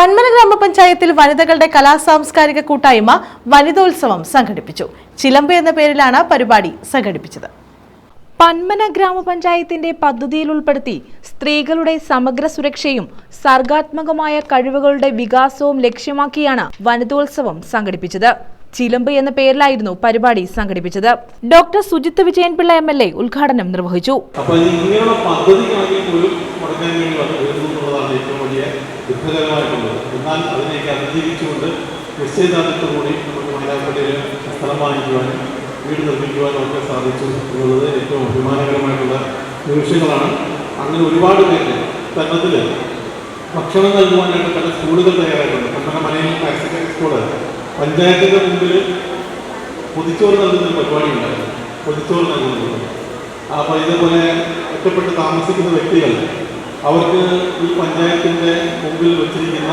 പന്മന ഗ്രാമപഞ്ചായത്തിൽ വനിതകളുടെ കലാ സാംസ്കാരിക കൂട്ടായ്മ വനിതോത്സവം സംഘടിപ്പിച്ചു. ചിലമ്പ് എന്ന പേരിലാണ് പരിപാടി സംഘടിപ്പിച്ചത്. പന്മന ഗ്രാമപഞ്ചായത്തിന്റെ പദ്ധതിയിൽ ഉൾപ്പെടുത്തി സ്ത്രീകളുടെ സമഗ്ര സുരക്ഷയും സർഗാത്മകമായ കഴിവുകളുടെ വികാസവും ലക്ഷ്യമാക്കിയാണ് വനിതോത്സവം സംഘടിപ്പിച്ചത്. ചിലമ്പ് എന്ന പേരിലായിരുന്നു പരിപാടി സംഘടിപ്പിച്ചത്. Doctor Sujith Vijayanpillai M L A ഉദ്ഘാടനം നിർവഹിച്ചു. എന്നാൽ വീട് നിർമ്മിക്കുവാനും ഒക്കെ സാധിച്ചു എന്നുള്ളത് ഏറ്റവും അഭിമാനകരമായിട്ടുള്ള നിമിഷങ്ങളാണ്. അങ്ങനെ ഒരുപാട് പേര് തരണത്തിൽ ഭക്ഷണം നൽകുവാനായിട്ട് പല സ്കൂളുകൾ തയ്യാറായിട്ടുണ്ട്. നമ്മുടെ മനയിൽ ഹയർ സെക്കൻഡറി സ്കൂൾ. പഞ്ചായത്തിന്റെ മുമ്പിൽ പൊതിച്ചോറ് നൽകുന്ന ഒരു പരിപാടി ഉണ്ടായിരുന്നു. പൊതിച്ചോറ് നൽകുന്നത്. അപ്പോൾ ഇതേപോലെ ഒറ്റപ്പെട്ട് താമസിക്കുന്ന വ്യക്തികൾ അവർക്ക് ഈ പഞ്ചായത്തിന്റെ മുമ്പിൽ വെച്ചിരിക്കുന്ന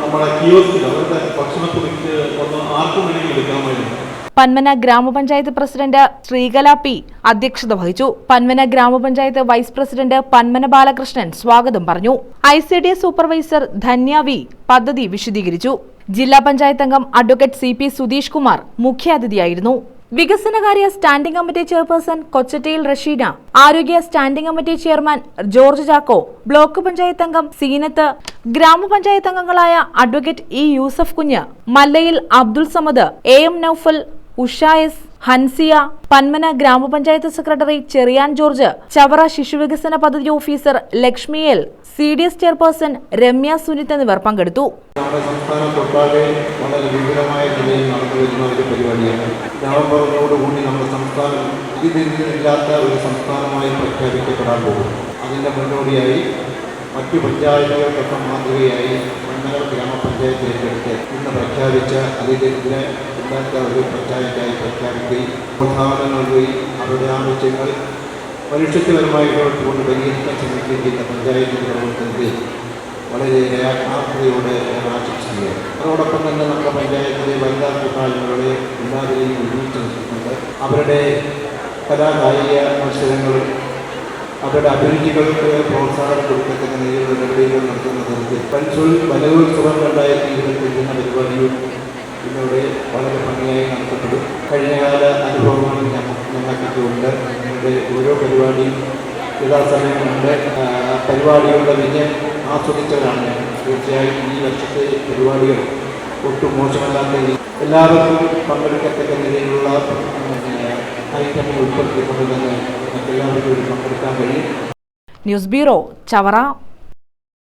നമ്മുടെ കിയോസ്കിൽ അവരുടെ ഭക്ഷണക്കുറിച്ച് ഒന്ന് ആർക്കും വേണമെങ്കിൽ എടുക്കാമായിരുന്നു. പന്മന ഗ്രാമപഞ്ചായത്ത് പ്രസിഡന്റ് ശ്രീകല പി അധ്യക്ഷത വഹിച്ചു. പന്മന ഗ്രാമപഞ്ചായത്ത് വൈസ് പ്രസിഡന്റ് പന്മന ബാലകൃഷ്ണൻ സ്വാഗതം പറഞ്ഞു. ഐ സൂപ്പർവൈസർ ധന്യ വി പദ്ധതി വിശദീകരിച്ചു. ജില്ലാ പഞ്ചായത്ത് അംഗം advocate C P Sudheesh Kumar മുഖ്യാതിഥിയായിരുന്നു വികസനകാര്യ standing committee chairperson Kochattayil Rasheena ആരോഗ്യ standing committee chairman George Chacko block panchayat അംഗം സീനത്ത് ഗ്രാമപഞ്ചായത്ത് അംഗങ്ങളായ advocate E Yusuf Kunju Mallayil Abdul Samad A M Noufal Usha S Hansiya Panmana ഗ്രാമപഞ്ചായത്ത് secretary Cherian George Chavara ശിശുവികസന പദ്ധതി officer Lakshmi L C D S chairperson Ramya Sunith എന്നിവർ പങ്കെടുത്തു. നമ്മുടെ നമ്മുടെ ഒരു സംസ്ഥാനമായി പ്രഖ്യാപിക്കപ്പെടാൻ മുന്നോടിയായി മറ്റു പഞ്ചായത്തുകൾക്കൊക്കെ മാതൃകയായി മണ്ണകൾ ഗ്രാമപഞ്ചായത്ത് ഏറ്റെടുത്ത് ഇന്ന് പ്രഖ്യാപിച്ച അതിനെതിരെ ഇല്ലാത്ത ഒരു പഞ്ചായത്തായി പ്രഖ്യാപിക്കുകയും പ്രധാനം നൽകുകയും അവരുടെ ആവശ്യങ്ങൾ മനുഷ്യത്വപരമായി കൊണ്ട് പരിഹരിക്കാൻ ശ്രമിക്കുകയും പഞ്ചായത്തിന്റെ പ്രവർത്തനത്തിൽ വളരെ ആത്മാർത്ഥതയോടെ ഞാൻ ആശംസിക്കുകയാണ് അതോടൊപ്പം തന്നെ നമ്മുടെ പഞ്ചായത്തിലെ വനിതാ കൂട്ടായ്മകളെ എല്ലാവരെയും ഒരുമിച്ച് നിർത്തുന്നുണ്ട് അവരുടെ കലാകായിക മത്സരങ്ങൾ അവരുടെ അഭിരുചികൾക്ക് പ്രോത്സാഹനം കൊടുക്കത്തക്ക നിലയിലുള്ള നടപടികൾ നടത്തുന്ന തരത്തിൽ പൻസുൽ വനോത്സവം രണ്ടായിരത്തി ഇരുപത്തി പരിപാടിയും ഇന്നിവിടെ വളരെ ഭംഗിയായി നടത്തപ്പെടും. കഴിഞ്ഞകാല അനുഭവങ്ങൾ ഞങ്ങൾക്ക് ഉണ്ട് ഞങ്ങളുടെ ഓരോ പരിപാടിയും യഥാസമയമുണ്ട് പരിപാടികളുടെ വിജയം ആസ്വദിച്ചവരാണ് തീർച്ചയായും ഈ വർഷത്തെ പരിപാടികൾ ഒട്ടും മോശമല്ലാത്ത എല്ലാവർക്കും പങ്കെടുക്കത്തക്ക നിലയിലുള്ള ഐറ്റം ഉൾപ്പെടുത്തിക്കൊണ്ട് തന്നെ നമുക്ക് എല്ലാവർക്കും പങ്കെടുക്കാൻ കഴിയും. News bureau Chavara